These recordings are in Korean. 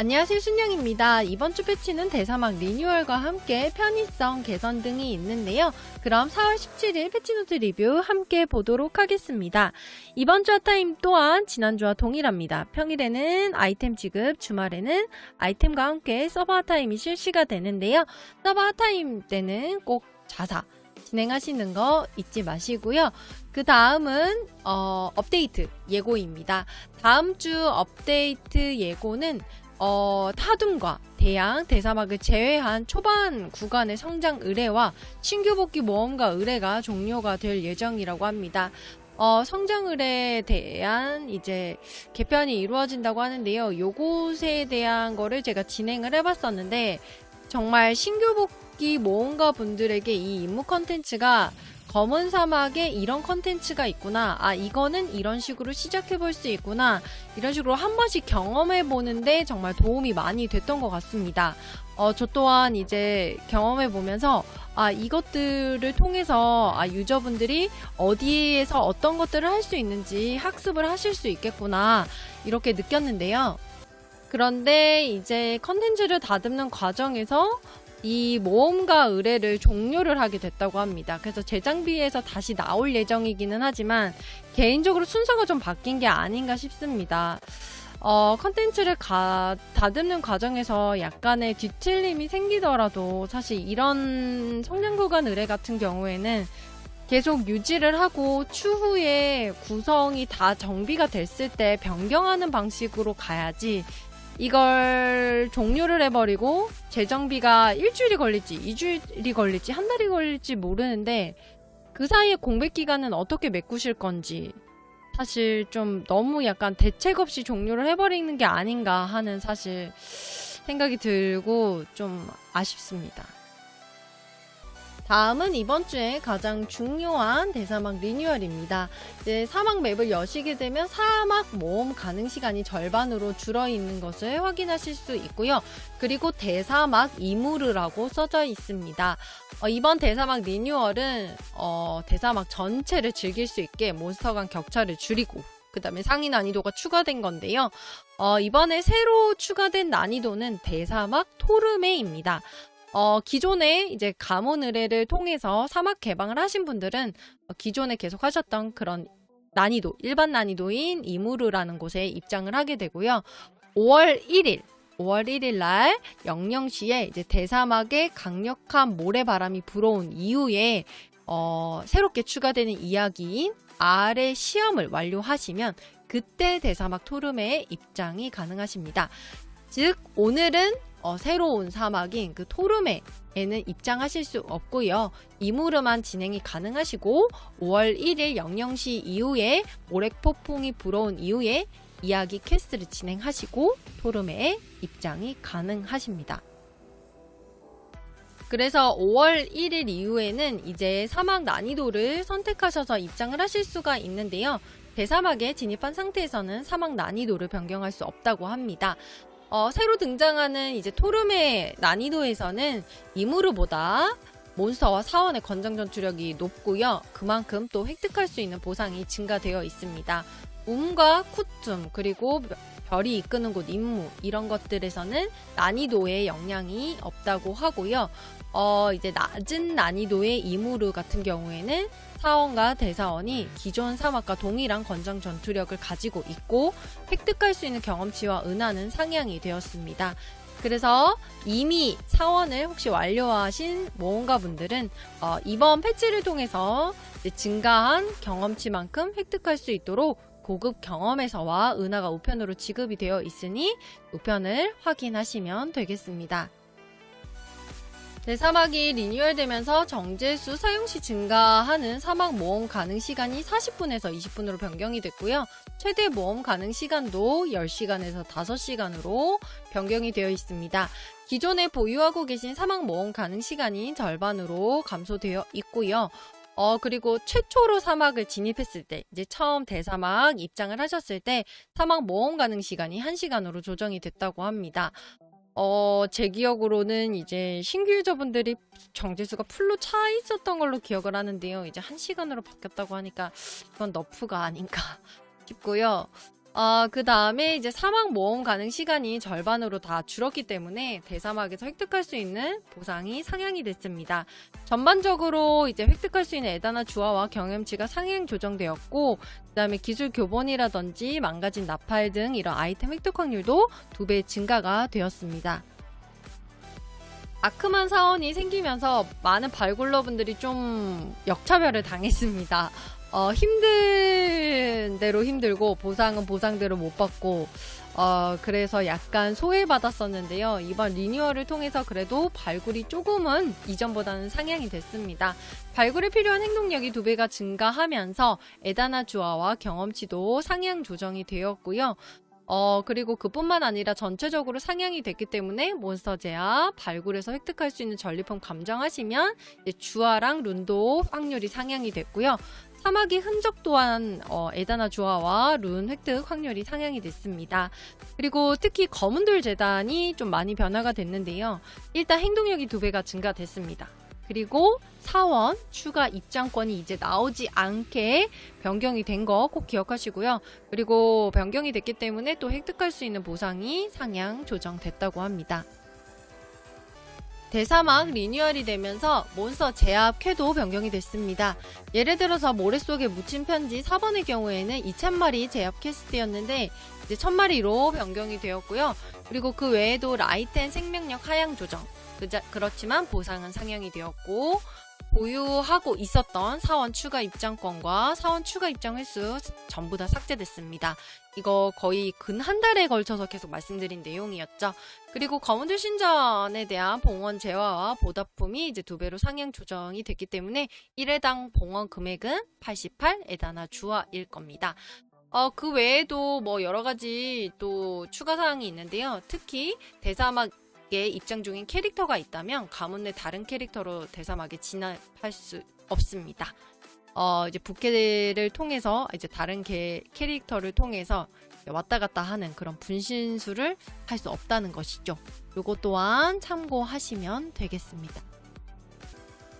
안녕하세요 순영입니다. 이번 주 패치는 대사막 리뉴얼과 함께 편의성 개선 등이 있는데요. 그럼 4월 17일 패치노트 리뷰 함께 보도록 하겠습니다. 이번 주 핫타임 또한 지난주와 동일합니다. 평일에는 아이템 지급, 주말에는 아이템과 함께 서버 핫타임이 실시가 되는데요. 서버 핫타임 때는 꼭 자사 진행하시는 거 잊지 마시고요. 그 다음은 어, 업데이트 예고입니다. 다음 주 업데이트 예고는 어, 타둠과 대양, 대사막을 제외한 초반 구간의 성장 의뢰와 신규 복귀 모험가 의뢰가 종료가 될 예정이라고 합니다. 어, 성장 의뢰에 대한 이제 개편이 이루어진다고 하는데요. 요것에 대한 거를 제가 진행을 해봤었는데 정말 신규 복귀 모험가 분들에게 이 임무 컨텐츠가 검은 사막에 이런 컨텐츠가 있구나. 아, 이거는 이런 식으로 시작해 볼 수 있구나. 이런 식으로 한 번씩 경험해 보는데 정말 도움이 많이 됐던 것 같습니다. 어, 저 또한 이제 경험해 보면서 아, 이것들을 통해서 아, 유저분들이 어디에서 어떤 것들을 할 수 있는지 학습을 하실 수 있겠구나. 이렇게 느꼈는데요. 그런데 이제 컨텐츠를 다듬는 과정에서 이 모험가 의뢰를 종료를 하게 됐다고 합니다. 그래서 재장비에서 다시 나올 예정이기는 하지만 개인적으로 순서가 좀 바뀐 게 아닌가 싶습니다. 어, 컨텐츠를 가, 다듬는 과정에서 약간의 뒤틀림이 생기더라도 사실 이런 성장 구간 의뢰 같은 경우에는 계속 유지를 하고 추후에 구성이 다 정비가 됐을 때 변경하는 방식으로 가야지 이걸 종료를 해버리고 재정비가 일주일이 걸릴지 이주일이 걸릴지 한 달이 걸릴지 모르는데 그 사이에 공백 기간은 어떻게 메꾸실 건지 사실 좀 너무 약간 대책 없이 종료를 해버리는 게 아닌가 하는 사실 생각이 들고 좀 아쉽습니다. 다음은 이번 주에 가장 중요한 대사막 리뉴얼입니다. 이제 사막 맵을 여시게 되면 사막 모험 가능 시간이 절반으로 줄어 있는 것을 확인하실 수 있고요. 그리고 대사막 이무르라고 써져 있습니다. 어, 이번 대사막 리뉴얼은 어, 대사막 전체를 즐길 수 있게 몬스터 간 격차를 줄이고 그 다음에 상위 난이도가 추가된 건데요. 어, 이번에 새로 추가된 난이도는 대사막 토르메입니다. 어, 기존에 이제 가문 의뢰를 통해서 사막 개방을 하신 분들은 어, 기존에 계속 하셨던 그런 난이도, 일반 난이도인 이무르라는 곳에 입장을 하게 되고요. 5월 1일, 5월 1일 날 영영시에 이제 대사막에 강력한 모래바람이 불어온 이후에 어, 새롭게 추가되는 이야기인 아래 시험을 완료하시면 그때 대사막 토름에 입장이 가능하십니다. 즉 오늘은 어, 새로운 사막인 그 토르메에는 입장하실 수 없고요. 이무르만 진행이 가능하시고 5월 1일 00시 이후에 모래폭풍이 불어온 이후에 이야기 퀘스트를 진행하시고 토르메에 입장이 가능하십니다. 그래서 5월 1일 이후에는 이제 사막 난이도를 선택하셔서 입장을 하실 수가 있는데요. 대사막에 진입한 상태에서는 사막 난이도를 변경할 수 없다고 합니다. 어, 새로 등장하는 이제 토름의 난이도에서는 이무르보다 몬스터와 사원의 건장 전투력이 높고요. 그만큼 또 획득할 수 있는 보상이 증가되어 있습니다. 움과 쿠툼 그리고 별이 이끄는 곳 임무 이런 것들에서는 난이도에 영향이 없다고 하고요. 어, 이제 낮은 난이도의 이무르 같은 경우에는 사원과 대사원이 기존 사막과 동일한 권장 전투력을 가지고 있고 획득할 수 있는 경험치와 은하는 상향이 되었습니다. 그래서 이미 사원을 혹시 완료하신 모험가 분들은 어, 이번 패치를 통해서 증가한 경험치만큼 획득할 수 있도록 고급 경험에서와 은하가 우편으로 지급이 되어 있으니 우편을 확인하시면 되겠습니다. 대사막이 리뉴얼되면서 정제수 사용시 증가하는 사막 모험 가능 시간이 40분에서 20분으로 변경이 됐고요. 최대 모험 가능 시간도 10시간에서 5시간으로 변경이 되어 있습니다. 기존에 보유하고 계신 사막 모험 가능 시간이 절반으로 감소되어 있고요. 어, 그리고 최초로 사막을 진입했을 때, 이제 처음 대사막 입장을 하셨을 때, 사막 모험 가능 시간이 1시간으로 조정이 됐다고 합니다. 어, 제 기억으로는 이제 신규 유저분들이 정지수가 풀로 차 있었던 걸로 기억을 하는데요. 이제 한 시간으로 바뀌었다고 하니까 이건 너프가 아닌가 싶고요. 아, 그 다음에 이제 사막 모험 가능 시간이 절반으로 다 줄었기 때문에 대사막에서 획득할 수 있는 보상이 상향이 됐습니다. 전반적으로 이제 획득할 수 있는 에다나 주화와 경험치가 상향 조정되었고, 그 다음에 기술 교본이라든지 망가진 나팔 등 이런 아이템 획득 확률도 두 배 증가가 되었습니다. 아크만 사원이 생기면서 많은 발굴러분들이 좀 역차별을 당했습니다. 어, 힘든 대로 힘들고 보상은 보상대로 못 받고 어, 그래서 약간 소외받았었는데요. 이번 리뉴얼을 통해서 그래도 발굴이 조금은 이전보다는 상향이 됐습니다. 발굴에 필요한 행동력이 두 배가 증가하면서 에다나 주화와 경험치도 상향 조정이 되었고요. 어, 그리고 그뿐만 아니라 전체적으로 상향이 됐기 때문에 몬스터 제압, 발굴에서 획득할 수 있는 전리품 감정하시면 주화랑 룬도 확률이 상향이 됐고요. 사막의 흔적 또한 어, 에다나 주화와 룬 획득 확률이 상향이 됐습니다. 그리고 특히 검은돌 재단이 좀 많이 변화가 됐는데요. 일단 행동력이 두 배가 증가됐습니다. 그리고 사원 추가 입장권이 이제 나오지 않게 변경이 된 거 꼭 기억하시고요. 그리고 변경이 됐기 때문에 또 획득할 수 있는 보상이 상향 조정됐다고 합니다. 대사막 리뉴얼이 되면서 몬스터 제압 쾌도 변경이 됐습니다. 예를 들어서 모래 속에 묻힌 편지 4번의 경우에는 2000마리 제압 퀘스트였는데 이제 1000마리로 변경이 되었고요. 그리고 그 외에도 라이텐 생명력 하향 조정. 그렇지만 보상은 상향이 되었고 보유하고 있었던 사원 추가 입장권과 사원 추가 입장 횟수 전부 다 삭제됐습니다. 이거 거의 근 한 달에 걸쳐서 계속 말씀드린 내용이었죠. 그리고 검은들 신전에 대한 봉헌 재화와 보답품이 이제 두 배로 상향 조정이 됐기 때문에 1회당 봉헌 금액은 88 에다나 주화일 겁니다. 어, 그 외에도 뭐 여러 가지 또 추가 사항이 있는데요. 특히 대사막 에 입장 중인 캐릭터가 있다면 가문 내 다른 캐릭터로 대사막에 진압할 수 없습니다. 어, 이제 부캐를 통해서 이제 다른 개, 캐릭터를 통해서 왔다 갔다 하는 그런 분신술을 할 수 없다는 것이죠. 요거 또한 참고하시면 되겠습니다.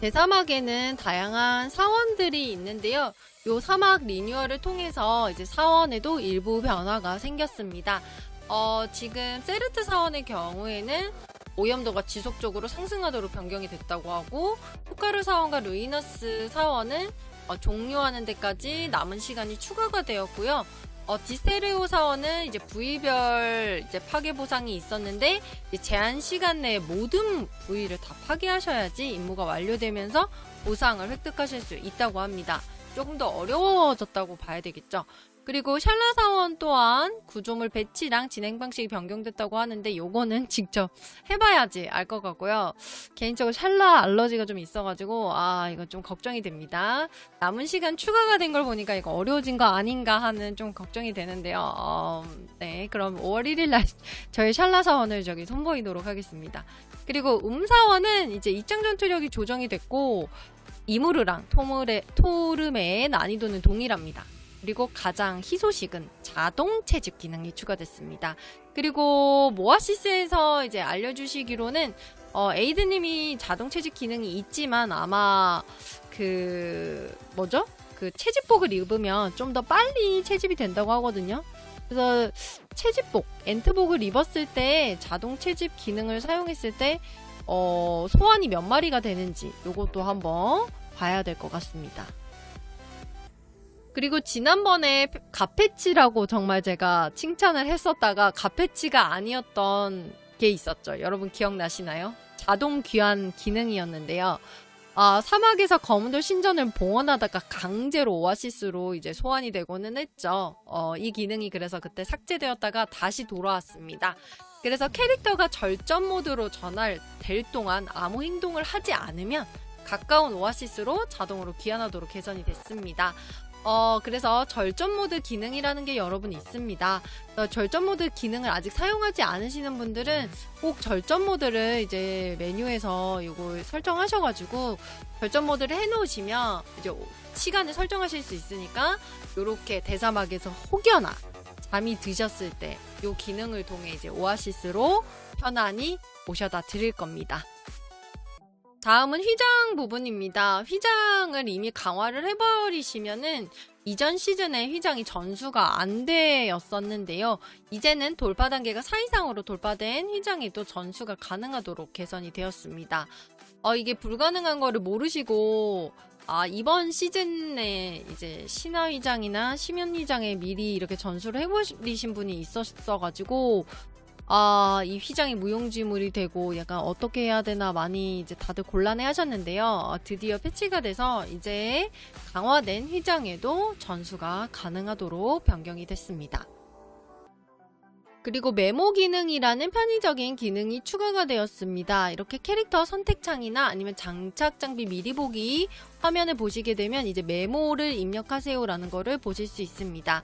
대사막에는 다양한 사원들이 있는데요. 요 사막 리뉴얼을 통해서 이제 사원에도 일부 변화가 생겼습니다. 어, 지금 세르트 사원의 경우에는 오염도가 지속적으로 상승하도록 변경이 됐다고 하고 포카르 사원과 루이너스 사원은 어, 종료하는 데까지 남은 시간이 추가가 되었고요. 어, 디스테레오 사원은 이제 부위별 이제 파괴 보상이 있었는데 제한 시간 내에 모든 부위를 다 파괴하셔야지 임무가 완료되면서 보상을 획득하실 수 있다고 합니다. 조금 더 어려워졌다고 봐야 되겠죠. 그리고 샬라 사원 또한 구조물 배치랑 진행 방식이 변경됐다고 하는데 요거는 직접 해봐야지 알 것 같고요. 개인적으로 샬라 알러지가 좀 있어가지고 아 이거 좀 걱정이 됩니다. 남은 시간 추가가 된 걸 보니까 이거 어려워진 거 아닌가 하는 좀 걱정이 되는데요. 어, 네 그럼 5월 1일 날 저희 샬라 사원을 저기 선보이도록 하겠습니다. 그리고 음 사원은 이제 입장 전투력이 조정이 됐고 이무르랑 토르의, 난이도는 동일합니다. 그리고 가장 희소식은 자동 채집 기능이 추가됐습니다. 그리고 모아시스에서 이제 알려주시기로는 어, 에이드님이 자동 채집 기능이 있지만 아마 그 뭐죠? 그 채집복을 입으면 좀 더 빨리 채집이 된다고 하거든요. 그래서 채집복, 엔트복을 입었을 때 자동 채집 기능을 사용했을 때 어, 소환이 몇 마리가 되는지 요것도 한번 봐야 될 것 같습니다. 그리고 지난번에 가페치라고 정말 제가 칭찬을 했었다가 가페치가 아니었던 게 있었죠. 여러분 기억나시나요? 자동 귀환 기능이었는데요. 아, 사막에서 검은돌 신전을 봉헌하다가 강제로 오아시스로 이제 소환이 되고는 했죠. 어, 이 기능이 그래서 그때 삭제되었다가 다시 돌아왔습니다. 그래서 캐릭터가 절전 모드로 전환될 동안 아무 행동을 하지 않으면 가까운 오아시스로 자동으로 귀환하도록 개선이 됐습니다. 어, 그래서 절전 모드 기능이라는 게 여러분 있습니다. 어, 절전 모드 기능을 아직 사용하지 않으시는 분들은 꼭 절전 모드를 이제 메뉴에서 이거 설정하셔가지고 절전 모드를 해놓으시면 이제 시간을 설정하실 수 있으니까 이렇게 대사막에서 혹여나 잠이 드셨을 때 이 기능을 통해 이제 오아시스로 편안히 모셔다 드릴 겁니다. 다음은 휘장 부분입니다. 휘장을 이미 강화를 해버리시면은 이전 시즌에 휘장이 전수가 안 되었었는데요. 이제는 돌파 단계가 4 이상으로 돌파된 휘장이 또 전수가 가능하도록 개선이 되었습니다. 어, 이게 불가능한 거를 모르시고 아, 이번 시즌에 이제 신화휘장이나 심연휘장에 미리 이렇게 전수를 해버리신 분이 있었어가지고 아, 이 휘장이 무용지물이 되고 약간 어떻게 해야 되나 많이 이제 다들 곤란해 하셨는데요. 어, 드디어 패치가 돼서 이제 강화된 휘장에도 전수가 가능하도록 변경이 됐습니다. 그리고 메모 기능이라는 편의적인 기능이 추가가 되었습니다. 이렇게 캐릭터 선택창이나 아니면 장착 장비 미리 보기 화면을 보시게 되면 이제 메모를 입력하세요라는 거를 보실 수 있습니다.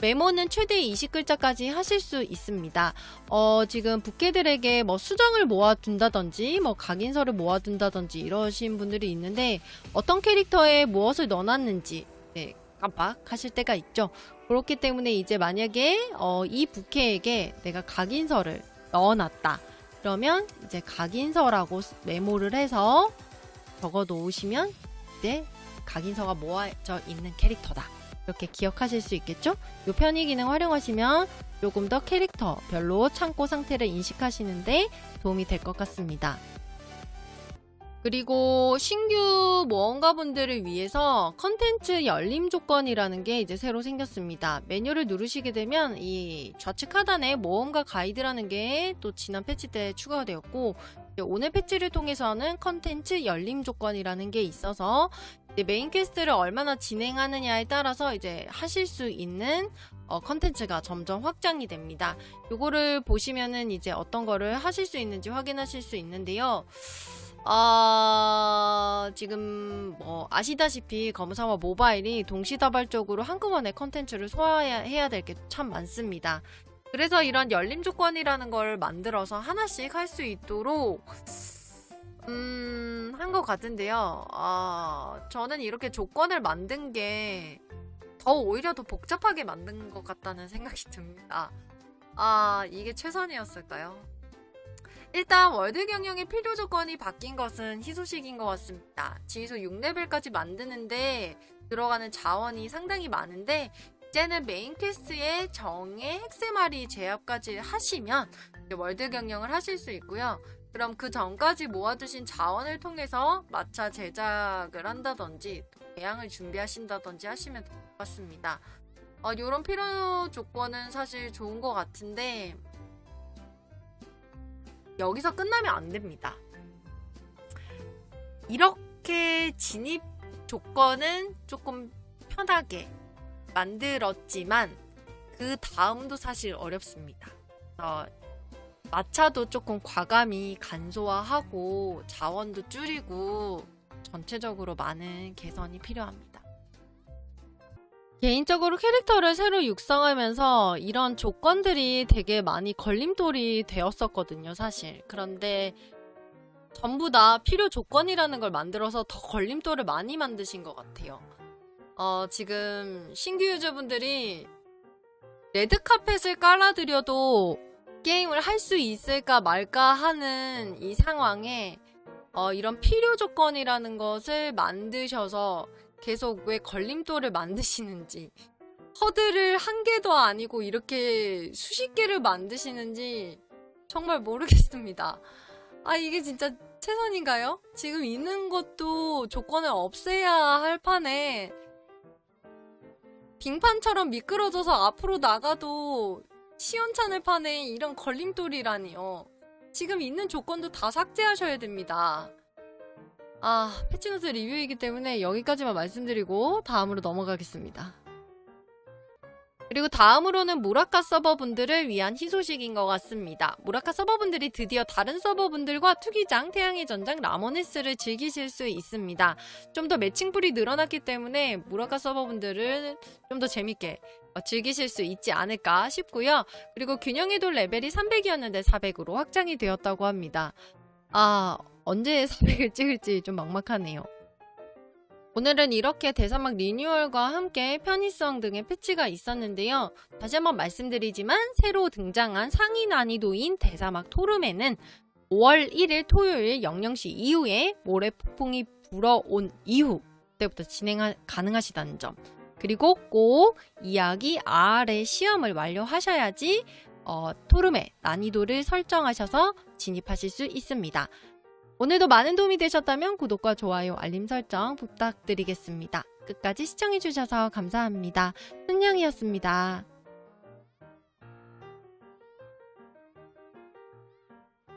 메모는 최대 20글자까지 하실 수 있습니다. 어, 지금 부캐들에게 뭐 수정을 모아둔다든지 뭐 각인서를 모아둔다든지 이러신 분들이 있는데 어떤 캐릭터에 무엇을 넣어놨는지 네, 깜빡하실 때가 있죠. 그렇기 때문에 이제 만약에 어, 이 부캐에게 내가 각인서를 넣어놨다. 그러면 이제 각인서라고 메모를 해서 적어 놓으시면 이제 각인서가 모아져 있는 캐릭터다. 이렇게 기억하실 수 있겠죠? 이 편의 기능 활용하시면 조금 더 캐릭터별로 창고 상태를 인식하시는데 도움이 될 것 같습니다. 그리고 신규 모험가분들을 위해서 컨텐츠 열림 조건이라는 게 이제 새로 생겼습니다. 메뉴를 누르시게 되면 이 좌측 하단에 모험가 가이드라는 게 또 지난 패치 때 추가가 되었고 오늘 패치를 통해서는 컨텐츠 열림 조건이라는 게 있어서 메인 퀘스트를 얼마나 진행하느냐에 따라서 이제 하실 수 있는 어, 컨텐츠가 점점 확장이 됩니다. 요거를 보시면은 이제 어떤 거를 하실 수 있는지 확인하실 수 있는데요. 아, 지금 뭐 아시다시피 검사와 모바일이 동시다발적으로 한꺼번에 컨텐츠를 소화해야 될 게 참 많습니다. 그래서 이런 열림 조건이라는 걸 만들어서 하나씩 할 수 있도록 음, 한 것 같은데요. 아, 저는 이렇게 조건을 만든 게 더 오히려 더 복잡하게 만든 것 같다는 생각이 듭니다. 아, 이게 최선이었을까요? 일단 월드 경영의 필요 조건이 바뀐 것은 희소식인 것 같습니다. 지휘소 6레벨까지 만드는데 들어가는 자원이 상당히 많은데 이제는 메인 퀘스트에 정의 핵세마리 제압까지 하시면 월드 경영을 하실 수 있고요. 그럼 그 전까지 모아두신 자원을 통해서 마차 제작을 한다든지 대양을 준비하신다든지 하시면 될 것 같습니다. 어, 이런 필요 조건은 사실 좋은 것 같은데 여기서 끝나면 안 됩니다. 이렇게 진입 조건은 조금 편하게 만들었지만 그 다음도 사실 어렵습니다. 어, 마차도 조금 과감히 간소화하고 자원도 줄이고 전체적으로 많은 개선이 필요합니다. 개인적으로 캐릭터를 새로 육성하면서 이런 조건들이 되게 많이 걸림돌이 되었었거든요, 사실. 그런데 전부 다 필요 조건이라는 걸 만들어서 더 걸림돌을 많이 만드신 것 같아요. 어, 지금 신규 유저분들이 레드 카펫을 깔아드려도 게임을 할 수 있을까 말까 하는 이 상황에 어, 이런 필요 조건이라는 것을 만드셔서 계속 왜 걸림돌을 만드시는지 허들을 한 개도 아니고 이렇게 수십 개를 만드시는지 정말 모르겠습니다. 아 이게 진짜 최선인가요? 지금 있는 것도 조건을 없애야 할 판에 빙판처럼 미끄러져서 앞으로 나가도 시원찮을 판에 이런 걸림돌이라니요. 지금 있는 조건도 다 삭제하셔야 됩니다. 아, 패치노트 리뷰이기 때문에 여기까지만 말씀드리고 다음으로 넘어가겠습니다. 그리고 다음으로는 무라카 서버분들을 위한 희소식인 것 같습니다. 무라카 서버분들이 드디어 다른 서버분들과 투기장, 태양의 전장, 라모네스를 즐기실 수 있습니다. 좀 더 매칭풀이 늘어났기 때문에 무라카 서버분들은 좀 더 재밌게 어, 즐기실 수 있지 않을까 싶고요. 그리고 균형의 돌 레벨이 300이었는데 400으로 확장이 되었다고 합니다. 아, 언제 400을 찍을지 좀 막막하네요. 오늘은 이렇게 대사막 리뉴얼과 함께 편의성 등의 패치가 있었는데요. 다시 한번 말씀드리지만 새로 등장한 상위 난이도인 대사막 토름에는 5월 1일 토요일 00시 이후에 모래 폭풍이 불어온 이후 때부터 진행 가능하시다는 점 그리고 꼭 이야기 R의 시험을 완료하셔야지 어, 토름의 난이도를 설정하셔서 진입하실 수 있습니다. 오늘도 많은 도움이 되셨다면 구독과 좋아요, 알림 설정 부탁드리겠습니다. 끝까지 시청해주셔서 감사합니다. 순영이었습니다.